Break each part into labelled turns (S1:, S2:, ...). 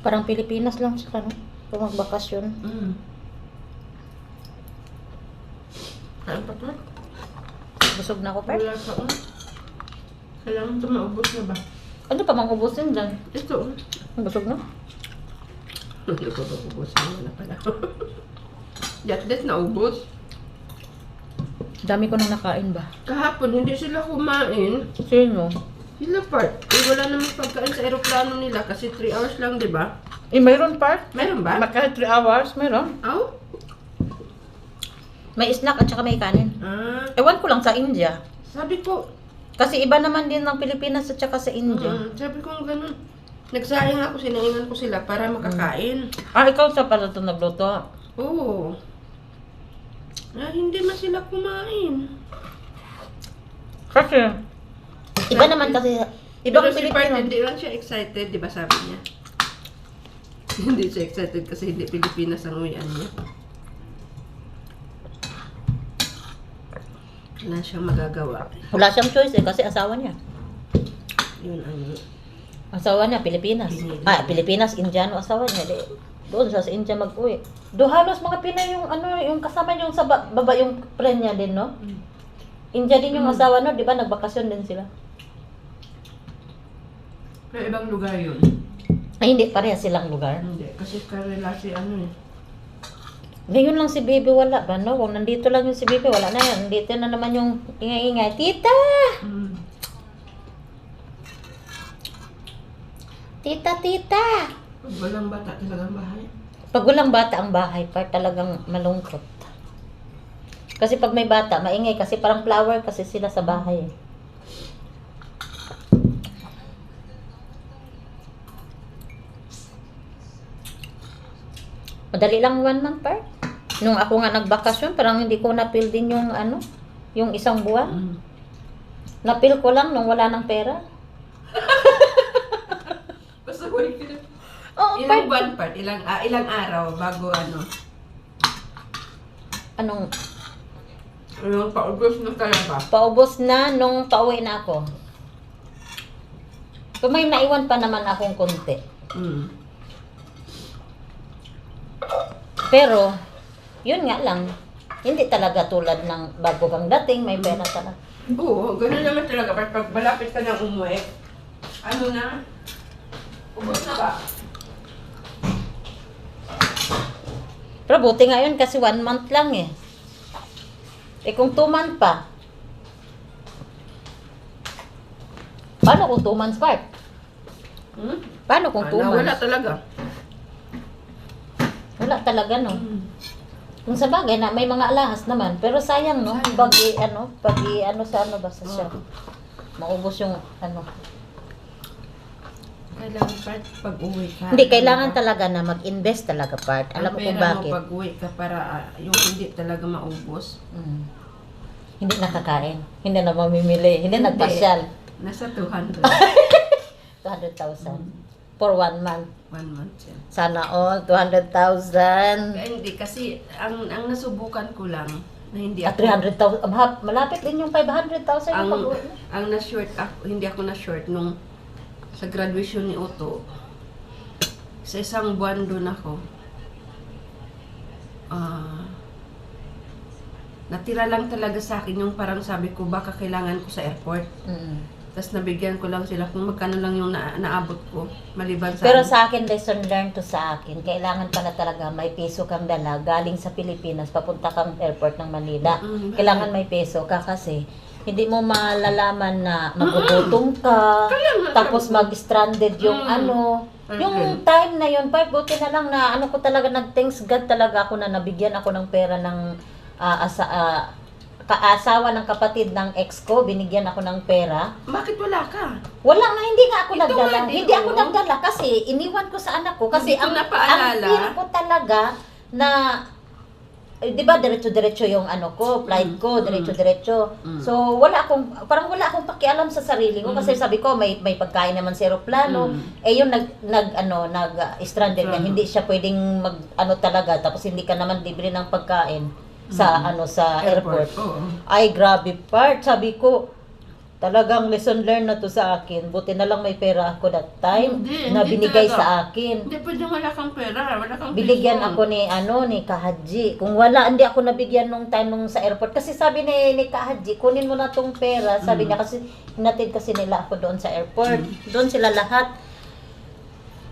S1: Parang Pilipinas lang siya, no? Kung magbakasyon.
S2: Mm. Kain pa to?
S1: Busog na ako, Part.
S2: Wala ka, oh. Kailangan ito maubos na ba?
S1: Ano pa mang ubusin dyan?
S2: Ito, oh.
S1: Busog na?
S2: Hindi ko ba ubos? Wala pala. That that naubos.
S1: Dami ko nang nakain ba?
S2: Kahapon, hindi sila kumain.
S1: Sino?
S2: Sila part. Eh, wala namang pagkain sa aeroplano nila kasi 3 hours lang, di ba?
S1: Eh, mayroon, Part.
S2: Meron ba?
S1: Kahit 3 hours, mayroon.
S2: Aw?
S1: May snack at saka may kanin.
S2: Ah,
S1: Ewan ko lang sa India.
S2: sabi ko,
S1: Kasi iba naman din ng Pilipinas at saka sa India.
S2: mm, sabi ko ganun. Nagsayang ako, sinaingan ko sila para makakain.
S1: Ah, ikaw sa pala ito nagluto.
S2: Oo. Ah, hindi man sila kumain.
S1: Kasi, iba naman kasi, ibang
S2: Pero si Bart,
S1: Pilipino.
S2: hindi lang siya excited, di ba sabi niya? hindi siya excited kasi hindi Pilipinas ang uwian niya. Wala siyang magagawa.
S1: Wala siyang choice eh, kasi asawa niya.
S2: Yun ang...
S1: Asawa niya, Pilipinas.
S2: Pinili.
S1: Ah, Pilipinas, Indiano asawa niya. Di, doon siya sa India mag-uwi. Do halos mga Pinay yung ano, yung kasama yung sa ba- baba yung friend niya din, no? India din yung
S2: Mm.
S1: asawa no, di ba? Nagbakasyon din sila.
S2: Pero ibang lugar yun.
S1: Ay, hindi, pareha silang lugar.
S2: Hindi, kasi karelasi ano eh.
S1: Ngayon lang si Baby wala ba, no? Kung nandito lang yung si Baby, wala na yan. Nandito na naman yung ingay-ingay. Tita!
S2: Mm.
S1: Tita, tita!
S2: Pag walang bata talagang bahay.
S1: Pag walang bata ang bahay, par talagang malungkot. Kasi pag may bata, maingay kasi parang flower kasi sila sa bahay. eh. Madali lang one month par. Nung ako nga nagbakasyon, parang hindi ko na-feel din yung ano, yung isang buwan.
S2: Mm.
S1: Na-feel ko lang nung wala ng pera.
S2: Basta wait ka
S1: Oo,
S2: Ilang
S1: par.
S2: buwan part? Ilang, ah, ilang araw bago ano?
S1: Anong,
S2: Yung paubos na talaga.
S1: paubos na nung pauwi na ako. Kung may naiwan pa naman akong konti.
S2: Mm.
S1: Pero, yun nga lang, hindi talaga tulad ng bago kang dating, may pera talaga.
S2: Oo, ganun naman talaga. Pag, pag malapit ka ng umuwi, ano na? Ubos na ba?
S1: Pero buti nga yun kasi one month lang eh. Eh kung two month pa, paano kung two months part?
S2: Hmm?
S1: Paano kung two
S2: Wala, wala
S1: months?
S2: talaga.
S1: Wala talaga no.
S2: Mm.
S1: Kung sa bagay na may mga alahas naman, pero sayang no,
S2: Sayang.
S1: pag i, ano, pag i, ano sa ano basta siya.
S2: Oo.
S1: Maubos yung ano.
S2: Kailangan part pag uwi ka.
S1: Hindi kailangan talaga na mag-invest talaga part. Alam mo kung bakit?
S2: pag uwi ka para ah, yung hindi talaga maubos.
S1: Mm. Hindi nakakain. Hindi na mamimili. Hindi, nagpasyal.
S2: Nasa 200.
S1: 200,000. For one month.
S2: One month yan.
S1: Sana all. 200,000.
S2: Kaya hindi, kasi ang ang nasubukan ko lang na hindi
S1: At
S2: ako...
S1: 300,000. Um, malapit din yung 500,000
S2: ang
S1: yung pag
S2: ang na short ako, hindi ako na short nung sa graduation ni Otto. Sa isang buwan doon ako. Ah natira lang talaga sa akin yung parang sabi ko baka kailangan ko sa airport.
S1: Mm.
S2: Tapos nabigyan ko lang sila kung magkano lang yung na, naabot ko maliban sa
S1: Pero sa akin, lesson learned to sa akin, kailangan pala talaga may peso kang dala galing sa Pilipinas, papunta kang airport ng Manila.
S2: Mm,
S1: Kailangan may peso ka kasi hindi mo malalaman na magugutom ka, tapos mag-stranded yung
S2: Mm.
S1: ano. Yung time na yun, part, buti na lang na ano ko talaga, nag-thanks God talaga ako na nabigyan ako ng pera ng ah, asa, ah, kaasawa ng kapatid ng ex ko, binigyan ako ng pera.
S2: bakit wala ka?
S1: Wala nga, hindi nga ako
S2: Ito
S1: nagdala.
S2: nga,
S1: Hindi
S2: ko.
S1: ako nagdala kasi iniwan ko sa anak ko. Kasi ang,
S2: napaalala.
S1: ang feel ko talaga na, eh, di ba, diretso-diretso yung ano ko, flight ko,
S2: mm.
S1: diretso-diretso.
S2: Mm.
S1: So, wala akong, parang wala akong pakialam sa sarili ko.
S2: Mm.
S1: Kasi sabi ko, may, may pagkain naman sa aeroplano.
S2: Mm.
S1: Eh, yun, nag, nag, ano, nag, uh, stranded ka. Hindi siya pwedeng mag, ano talaga. Tapos hindi ka naman libre ng pagkain sa,
S2: Mm.
S1: ano, sa airport.
S2: Oo.
S1: Ay, grabe part. Sabi ko, Talagang lesson learned na to sa akin. Buti na lang may pera ako that time
S2: Hindi,
S1: na
S2: hindi
S1: binigay
S2: talaga.
S1: sa akin.
S2: Hindi pwede wala kang pera, wala kang
S1: Binigyan ako ni ano ni Kahaji. Kung wala hindi ako nabigyan nung time nung sa airport kasi sabi ni ni Kahaji, kunin mo na tong pera. Sabi
S2: Mm.
S1: niya kasi hinatid kasi nila ako doon sa airport. Doon sila lahat.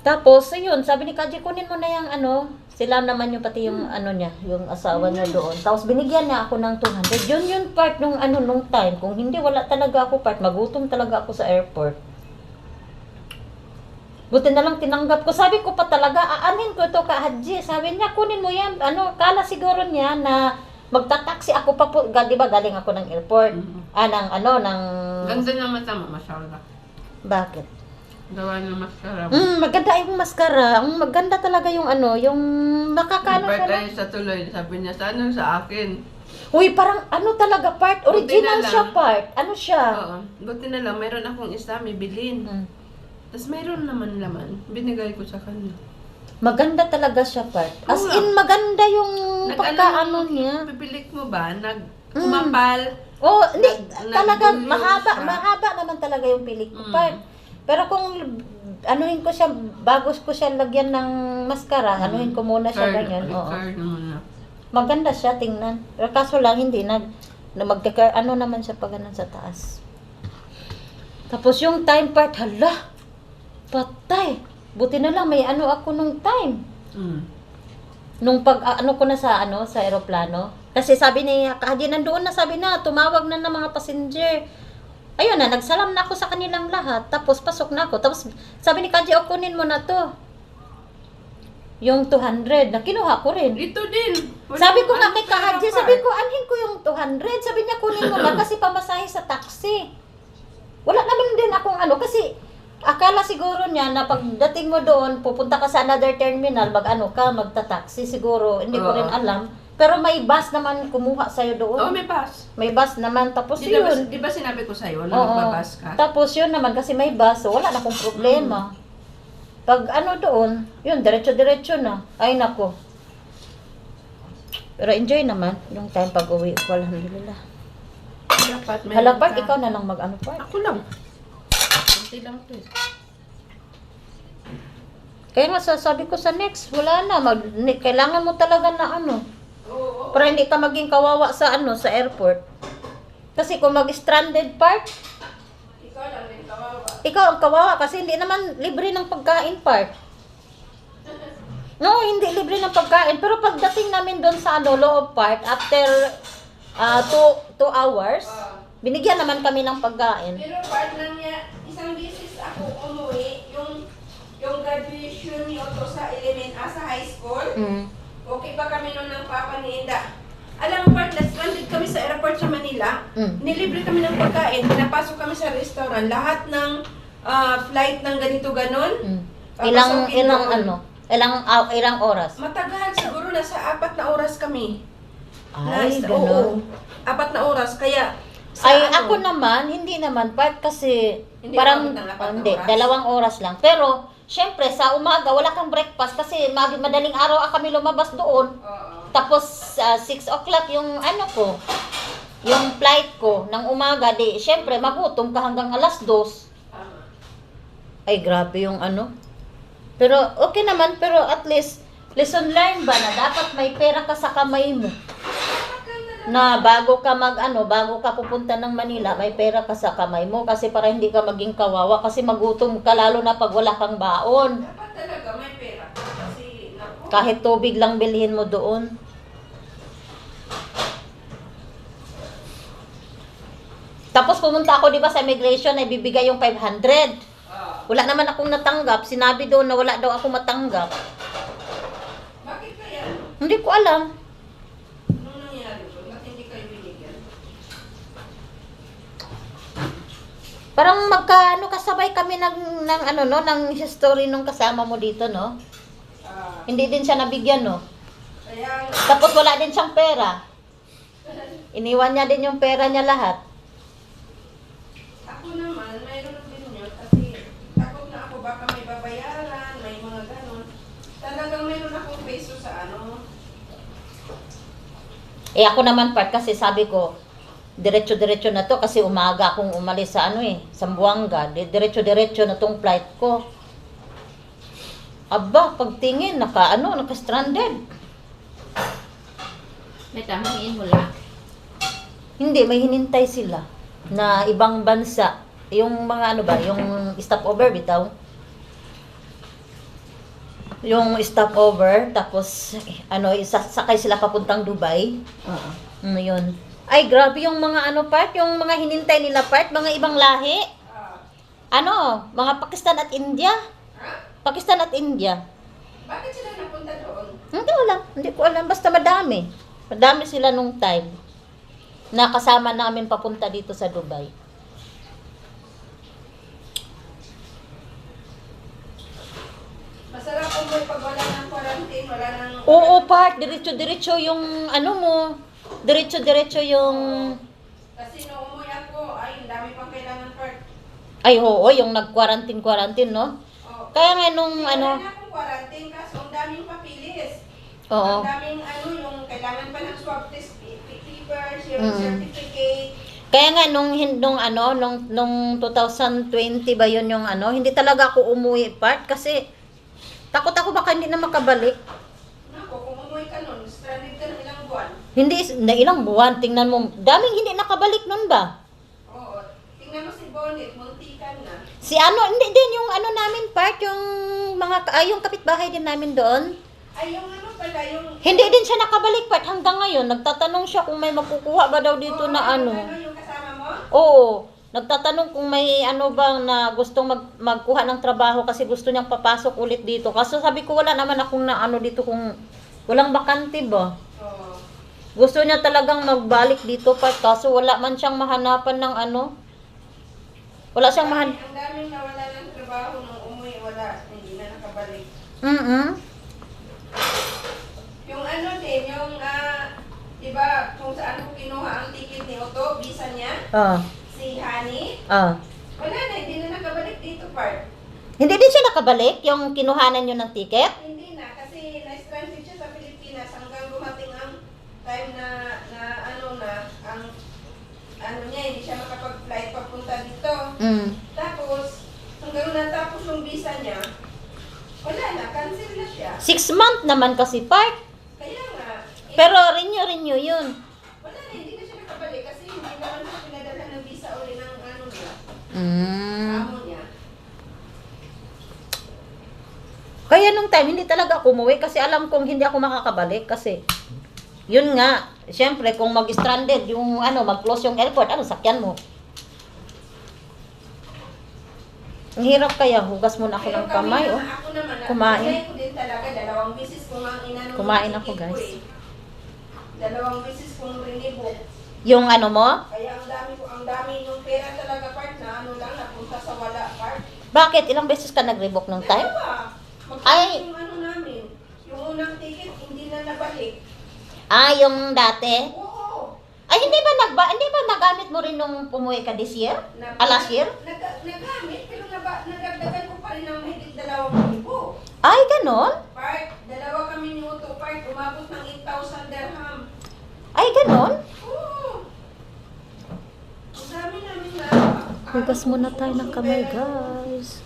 S1: Tapos ayun, sabi ni Kahaji, kunin mo na yung ano, sila naman yung pati yung ano niya, yung asawa niya doon. Tapos binigyan niya ako ng 200. Yun yung part nung ano nung time. Kung hindi wala talaga ako part, magutom talaga ako sa airport. Buti na lang tinanggap ko. Sabi ko pa talaga, aanin ko ito ka Haji. Sabi niya, kunin mo yan. Ano, kala siguro niya na magtataksi ako pa po. Ga- Di ba galing ako ng airport?
S2: Mhm.
S1: Ah, ng ano, ng...
S2: Ganda ng mata mo, mashallah.
S1: Bakit?
S2: Gawa ng mascara mo.
S1: Mm, maganda yung maskara. Ang maganda talaga yung ano, yung makakano siya.
S2: Part tayo sa tuloy, sabi niya, sa ano sa akin?
S1: Uy, parang ano talaga part? Original
S2: lang.
S1: siya part. Ano siya?
S2: Oo. Buti na lang, mayroon akong isa, may bilhin.
S1: Mm.
S2: Tapos mayroon naman laman. Binigay ko sa kanya.
S1: Maganda talaga siya part. As
S2: Oo.
S1: in, maganda yung
S2: Nag-
S1: pagkaano
S2: ano,
S1: niya.
S2: Pipilik mo ba? Nag
S1: Mm.
S2: umapal.
S1: Oh, hindi.
S2: Nag-
S1: talaga, mahaba,
S2: siya.
S1: mahaba naman talaga yung pilik ko
S2: Mm.
S1: part. Pero kung anuhin ko siya, bago ko siya lagyan ng maskara, anuhin ko muna siya
S2: Curl,
S1: ganyan. Oo.
S2: curl mo na.
S1: Maganda siya, tingnan. Pero kaso lang, hindi na, na magka, ano naman siya pag sa taas. Tapos yung time part, hala, patay. Buti na lang, may ano ako nung time.
S2: Mm.
S1: Nung pag, ah, ano ko na sa, ano, sa aeroplano. Kasi sabi niya, kahit nandoon na sabi na, tumawag na ng mga passenger. Ayun na, nagsalam na ako sa kanilang lahat. Tapos pasok na ako. Tapos sabi ni Kaji, o kunin mo na to. Yung 200, na kinuha ko rin.
S2: Ito din. Wala
S1: Sabi ko nga
S2: ano
S1: kay
S2: part.
S1: sabi ko, anhin ko yung 200. Sabi niya, kunin mo na kasi pamasahe sa taxi. Wala naman din akong ano, kasi akala siguro niya na pagdating mo doon, pupunta ka sa another terminal, mag-ano ka, magta-taxi siguro. Hindi ko rin alam. Pero may bus naman kumuha sa'yo
S2: Oo,
S1: doon.
S2: may pass.
S1: May bus naman, tapos
S2: Di
S1: yun.
S2: di ba sinabi ko sa'yo na
S1: Oo.
S2: magbabas ka?
S1: Tapos yun naman, kasi may bus, so wala na akong problema. Pag ano doon, yun, diretso-diretso na. Ay, nako. Pero enjoy naman yung time pag uwi ko, alhamdulillah.
S2: Dapat may
S1: Hala, ikaw na lang mag-ano, Park.
S2: Ako lang. Kunti lang to eh.
S1: Kaya nga sasabi ko sa next, wala na. Mag, ni- kailangan mo talaga na ano. Para hindi ka maging kawawa sa ano, sa airport. Kasi kung mag-stranded park,
S2: Ikaw lang din kawawa.
S1: ikaw ang kawawa kasi hindi naman libre ng pagkain park. No, hindi libre ng pagkain. Pero pagdating namin doon sa ano, loob park, after uh, two, two hours, binigyan naman kami ng pagkain.
S2: Pero partner niya, isang beses ako umuwi, yung yung graduation ni Otto sa element ah, sa high school.
S1: Mm.
S2: Okay pa kami noon ng papa ni Inda. Alam mo, partner, stranded kami sa airport sa Manila.
S1: Mm.
S2: Nilibre kami ng pagkain. Pinapasok kami sa restaurant. Lahat ng ah, flight ng ganito ganon.
S1: Mm. Ilang, ilang
S2: doon.
S1: ano, ilang, ah, ilang oras?
S2: Matagal, siguro nasa apat na oras kami.
S1: Ay,
S2: Nice.
S1: ganun.
S2: Oo, apat na oras. Kaya, sa
S1: Ay,
S2: ano,
S1: ako naman, hindi naman part kasi
S2: Hindi
S1: parang,
S2: na
S1: hindi,
S2: oras?
S1: dalawang oras lang. Pero, syempre, sa umaga, wala kang breakfast kasi madaling araw ah, kami lumabas doon.
S2: Oo.
S1: Tapos, 6 o'clock yung ano ko, yung flight ko ng umaga, di, syempre, magutom ka hanggang alas 2.
S2: Tama.
S1: Ay, grabe yung ano. Pero, okay naman, pero at least, lesson learned ba na dapat may pera ka sa kamay mo. Na bago ka mag ano, bago ka pupunta ng Manila, may pera ka sa kamay mo kasi para hindi ka maging kawawa kasi magutom ka lalo na pag wala kang baon.
S2: Dapat talaga may pera. Kasi, naku.
S1: Kahit tubig lang bilhin mo doon. Tapos pumunta ako 'di ba sa immigration ay bibigay yung 500.
S2: Ah,
S1: Wala naman akong natanggap. Sinabi doon na wala daw ako matanggap.
S2: bakit kaya?
S1: Hindi ko alam.
S2: Anong nangyari po? Ba't hindi kayo binigyan?
S1: Parang magkaano kasabay kami ng ng ano no, ng history nung kasama mo dito no.
S2: Ah,
S1: Hindi din siya nabigyan no.
S2: kaya,
S1: Tapos wala din siyang pera. Iniwan niya din yung pera niya lahat.
S2: ako naman, mayroon din yun. Kasi, takot na ako baka may babayaran, may mga ganon. Talagang mayroon akong peso sa ano.
S1: Eh ako naman part kasi sabi ko, diretso-diretso na to kasi umaga akong umalis sa ano eh, sa Buanga. Di- Diretso-diretso na tong flight ko. Aba, pagtingin, naka ano, naka-stranded.
S3: May tamangin mula.
S1: Hindi, may hinintay sila na ibang bansa. Yung mga ano ba, yung stopover bitaw. Yung stopover, tapos ano, isa- sakay sila papuntang Dubai.
S2: Oo.
S1: Ano yun? Ay, grabe yung mga ano part, yung mga hinintay nila part, mga ibang lahi. Ano, mga Pakistan at India. Pakistan at India.
S2: Bakit sila napunta doon?
S1: Hindi ko alam, hindi ko alam, basta madami. Madami sila nung time. Nakasama namin papunta dito sa Dubai.
S2: Masarap kung may pag wala ng quarantine, wala nang...
S1: Oo, part, diretso-diretso yung ano mo. Diretso-diretso yung...
S2: Kasi nung umuwi ako, ay, dami pang kailangan part.
S1: Ay, oo, yung nag-quarantine-quarantine, no?
S2: Oh.
S1: Kaya nga nung ano...
S2: Wala na akong quarantine kaso ang daming papilis.
S1: Oo.
S2: Ang daming ano, yung kailangan pa ng swab test papers, yung
S1: Mm.
S2: certificate.
S1: Kaya nga nung hin- nung ano nung nung 2020 ba yun yung ano, hindi talaga ako umuwi part kasi takot ako baka hindi na makabalik.
S2: Nako, kung umuwi ka nun, stranded ka ng ilang buwan.
S1: Hindi na ilang buwan tingnan mo, daming hindi nakabalik nun ba?
S2: Oo. Tingnan mo si Bonnet, muntikan na.
S1: Si ano, hindi din yung ano namin part yung mga ay, yung kapitbahay din namin doon.
S2: Ay, yung ano pala, yung...
S1: Hindi din siya nakabalik part hanggang ngayon. Nagtatanong siya kung may makukuha ba daw dito
S2: Oo,
S1: na ano.
S2: Ano, yung kasama mo?
S1: Oo. Nagtatanong kung may ano bang na gustong mag, magkuha ng trabaho kasi gusto niyang papasok ulit dito. Kaso sabi ko wala naman akong na ano dito kung walang bakante ba. Gusto niya talagang magbalik dito pa kaso wala man siyang mahanapan ng ano. Wala siyang mahan...
S2: Ang daming nawala ng trabaho nung umuwi, wala. Hindi na nakabalik.
S1: Mm
S2: Yung ano din, yung, ah, di ba, kung saan ko kinuha ang ticket ni Otto, visa niya,
S1: Ah.
S2: si Honey,
S1: Ah.
S2: wala na, hindi na nakabalik dito, part.
S1: Hindi din siya nakabalik yung kinuhanan niyo ng ticket?
S2: Hindi na, kasi na-stranded siya sa Pilipinas hanggang dumating ang time na, na ano na, ang, ano niya, hindi siya makapag-flight papunta dito.
S1: Mm.
S2: Tapos, hanggang natapos yung visa niya, wala na, cancel na siya.
S1: Six month naman kasi part.
S2: Kaya nga, eh,
S1: Pero renew-renew yun.
S2: wala na, hindi na siya nakabalik kasi hindi naman siya pinadala ng visa uli ng ano niya,
S1: Mm.
S2: amo niya.
S1: Kaya nung time, hindi talaga ako umuwi kasi alam kong hindi ako makakabalik kasi yun nga, syempre kung mag-stranded yung ano, mag-close yung airport, ano, sakyan mo. Ang hirap kaya, hugas muna ako ng
S2: Pero
S1: kamay,
S2: naman,
S1: oh.
S2: Ako naman,
S1: Kumain.
S2: Kumain. ko din talaga, dalawang bisis kong ang inano.
S1: Kumain ako,
S2: ticket ko
S1: guys.
S2: eh. Dalawang bisis kong rinibok.
S1: Yung ano mo,
S2: Kaya ang dami ko, ang dami yung pera talaga part na ano lang, napunta sa wala part.
S1: bakit ilang beses ka nag-revoke ng time?
S2: Dalawa.
S1: Ay.
S2: yung ano namin, yung unang ticket, hindi na nabalik.
S1: Ah, yung dati?
S2: Oo.
S1: Ay, hindi ba nagba, hindi ba nagamit mo rin nung umuwi ka this year?
S2: Na,
S1: Ah, last year?
S2: Nag, nagamit, naba, nagdagdagan ko pa rin ng mahigit dalawang libo.
S1: Ay, ganon?
S2: Part, dalawa kami ni Uto Part, umabot ng 8,000 dirham.
S1: Ay, ganon?
S2: Oo. Ang dami namin na...
S1: Hugas muna tayo ng kamay, guys.